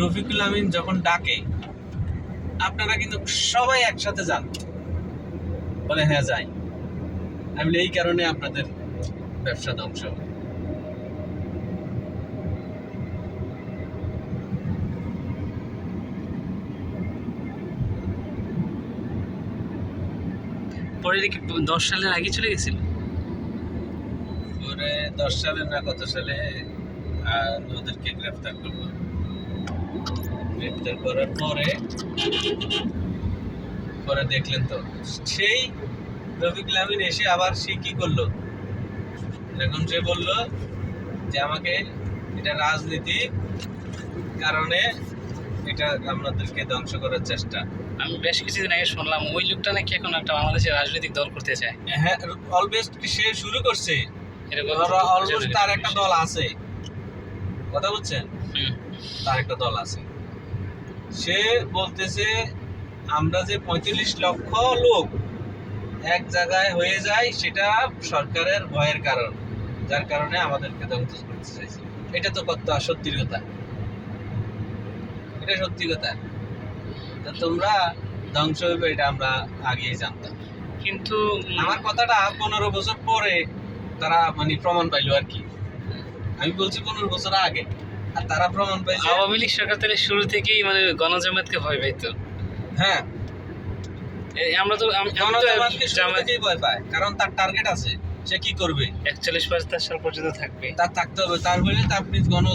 রফিকুল আমিন যখন ডাকে আপনারা কিন্তু সবাই একসাথে যান। বলে হ্যাঁ যাই। আমি এই কারণে আপনাদের ব্যবসা ধ্বংস। পরে কি দশ সালের আগে চলে গেছিল? পরে দশ সালের না কত সালে? আহ, ওদেরকে গ্রেফতার করল করার পরে পরে দেখলেন তো। সেই রফিকুল আমিন এসে আবার সে কি করল? সে বলল যে আমাকে এটা রাজনীতি কারণে এটা আপনাদেরকে ধ্বংস করার চেষ্টা। আমি বেশ কিছুদিন আগে শুনলাম ওই লোকটা নাকি এখন একটা বাংলাদেশের রাজনৈতিক দল করতে চায়। হ্যাঁ অলবেস্ট সে শুরু করছে। অলমোস্ট তার একটা দল আছে। কথা বুঝছেন? তার একটা দল আছে। সে বলতেছে আমরা যে পঁয়তাল্লিশ লক্ষ লোক এক জায়গায় হয়ে যায় সেটা সরকারের ভয়ের কারণ। যার কারণে আমাদেরকে ধ্বংস করতে চাইছে। এটা তো কত সত্যি কথা এটা সত্যি কথা। তা তোমরা ধ্বংস হইবে এটা আমরা আগেই জানতাম। কিন্তু আমার কথাটা পনেরো বছর পরে তারা মানে প্রমাণ পাইলো আর কি। আমি বলছি পনেরো বছর আগে। আর তারা প্রমাণ পাইছে। আওয়ামী লীগ সরকার তাহলে শুরু থেকেই মানে গণজামাতকে ভয় পাইতো। হ্যাঁ। আমরা তো জনজামাতকে শুরু থেকেই ভয় পায়। কারণ তার টার্গেট আছে। সে কি করবে? একচল্লিশ পঁচাত্তর সাল পর্যন্ত থাকবে। তার থাকতে হবে। তার বলে তার গণ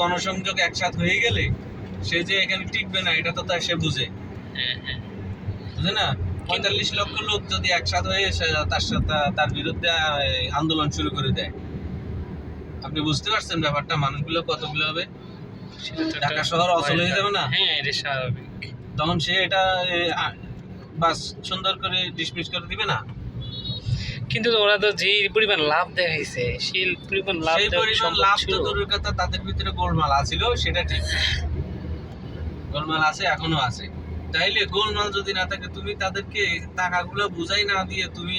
গণসংযোগ একসাথ হয়ে গেলে সে যে এখানে টিকবে না এটা তো তার সে বুঝে। হ্যাঁ হ্যাঁ। বুঝে না? পঁয়তাল্লিশ লক্ষ লোক যদি একসাথ হয়ে তার সাথে তার বিরুদ্ধে আন্দোলন শুরু করে দেয়। আপনি বুঝতে পারছেন ব্যাপারটা মানুষগুলো কতগুলো হবে? ঢাকা শহর অচল হয়ে যাবে না? হ্যাঁ এটা স্বাভাবিক। তখন সে এটা বাস সুন্দর করে ডিসমিস করে দিবে না? কিন্তু ওরা তো যে পরিমাণ লাভ দেখাইছে সেই পরিমাণ লাভ সেই পরিমাণ লাভ তো দূরের কথা তাদের ভিতরে গোলমাল আছিল সেটা ঠিক। গোলমাল আছে এখনও আছে। তাইলে গোলমাল যদি না থাকে তুমি তাদেরকে টাকাগুলো বুঝাই না দিয়ে তুমি